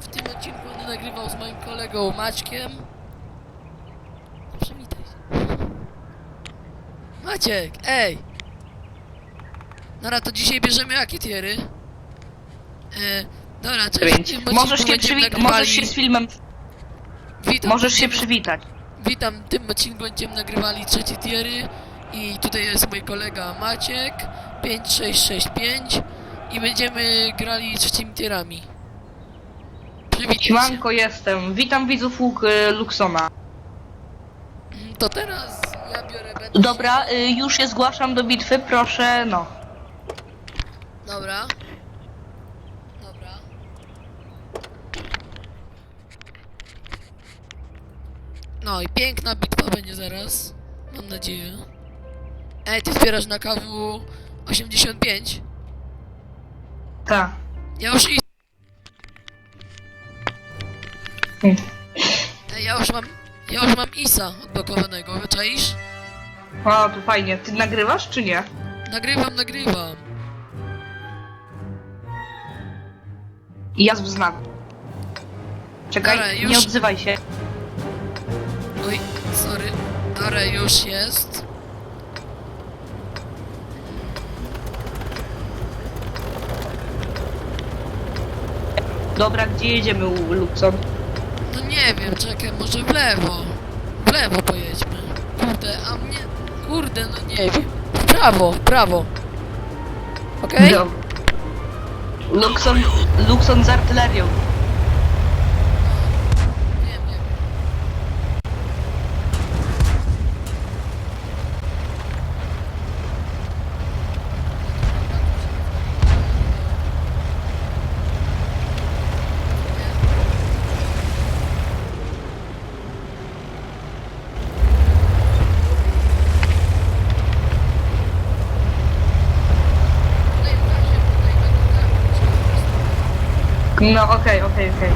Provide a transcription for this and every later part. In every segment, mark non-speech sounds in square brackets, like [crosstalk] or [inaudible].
W tym odcinku będę nagrywał z moim kolegą Maćkiem. No, Przywitaj się. Maciek, ej! Dobra, to dzisiaj bierzemy jakie tiery? E, dobra, cześć. w tym odcinku Możesz się, będziemy przywi- nagrywali- możesz się z filmem, Witam, możesz się przywitać. Witam, w tym odcinku będziemy nagrywali trzecie tiery i tutaj jest mój kolega Maciek 5665 i będziemy grali trzecimi tierami. Przywitaj się. Siemanko jestem, witam widzów Łuk y, Luxona. To teraz ja biorę będę. Dobra, y, już się zgłaszam do bitwy, proszę, no. Dobra. Dobra. No i piękna bitwa będzie zaraz. Mam nadzieję. Ej, ty zbierasz na KW 85? Tak. Ja już i... Ej, ja już mam... Ja już mam ISA odblokowanego, wyczaisz? O, to fajnie. Ty nagrywasz czy nie? Nagrywam, nagrywam. Ja znam. Czekaj, Dobra, już. nie odzywaj się. Oj, sorry. Ale już jest. Dobra, gdzie jedziemy u Luxon? No nie wiem, czekaj, może w lewo. W lewo pojedźmy. Kurde, a mnie... Kurde, no nie wiem. W prawo, w prawo. Okej? Dobra. Luxon, Luxon z artylerią. No, okej, okej, okej.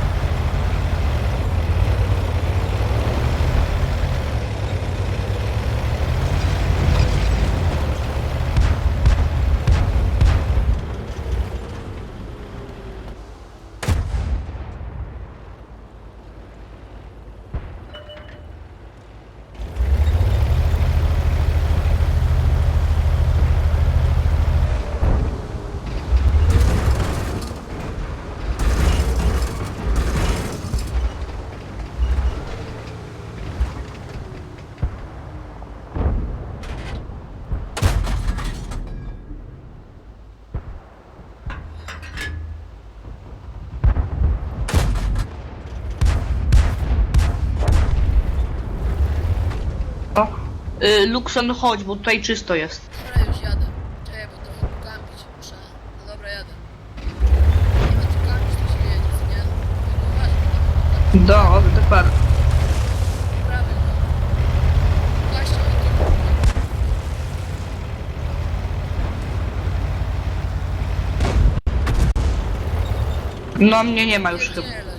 Y, Luxon, chodź, bo tutaj czysto jest. Dobra, już jadę. Czekaj, bo trochę tu kampić muszę. No dobra, jadę. Nie ma tu kampić, to się jedzie, co nie? Tylko uważaj, bo tam Do, dokładnie. prawy, no. Właśnie, ale to... No, mnie nie ma już chyba. Pierdzielaj.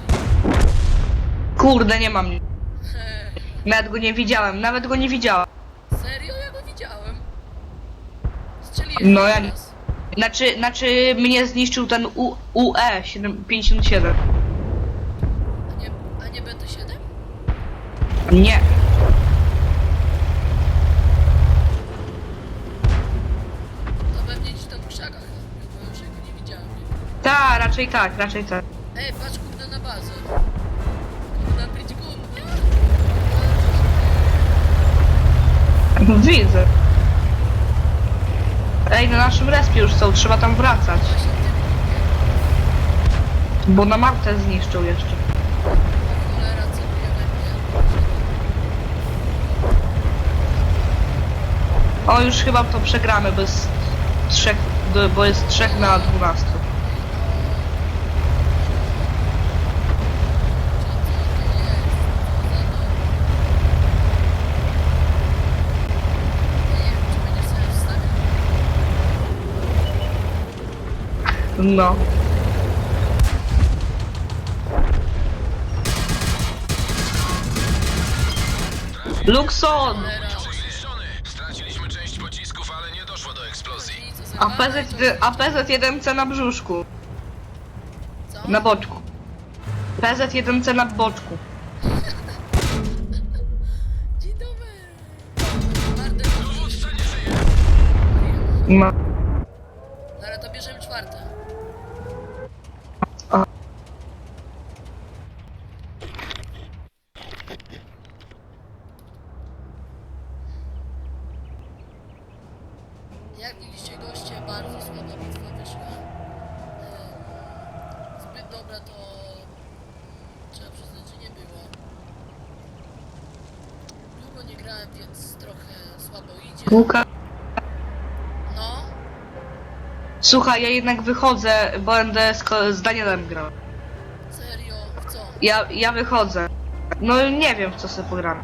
Kurde, nie ma mnie. [laughs] Nawet go nie widziałem, nawet go nie widziałem. Serio? Ja go widziałem. Strzeliłem No, ja- teraz. Znaczy, znaczy mnie zniszczył ten U, UE 757. A nie, a nie BT7? Nie. To pewnie gdzieś tam w krzakach, bo już jego nie widziałem. Ta, raczej tak, raczej tak. Ej, patrz kurde na bazę. Kurde, być gumnie. Widzę. Ej, na naszym respie już są, trzeba tam wracać. Bo na Martę zniszczył jeszcze. o już chyba to przegramy, bo jest trzech, bo jest trzech na 12. No. Luxon! Straciliśmy część pocisków, ale nie doszło do eksplozji. APZ, APZ 1C na brzuszku. Co? Na boczku. PZ1C na boczku. Dzień dobry. Dowódca nie żyje! No. No ale to bierzemy czwarte. A. Jak widzicie goście, bardzo słaba bitwa wyszła. Em, Zbyt dobra to trzeba przyznać, że nie było. Długo nie grałem, więc trochę słabo idzie. Łuka. No, Słuchaj, ja jednak wychodzę, bo będę z, ko- z Danielem grał. serio, w co? Ja, ja wychodzę. No nie wiem w co sobie pogram.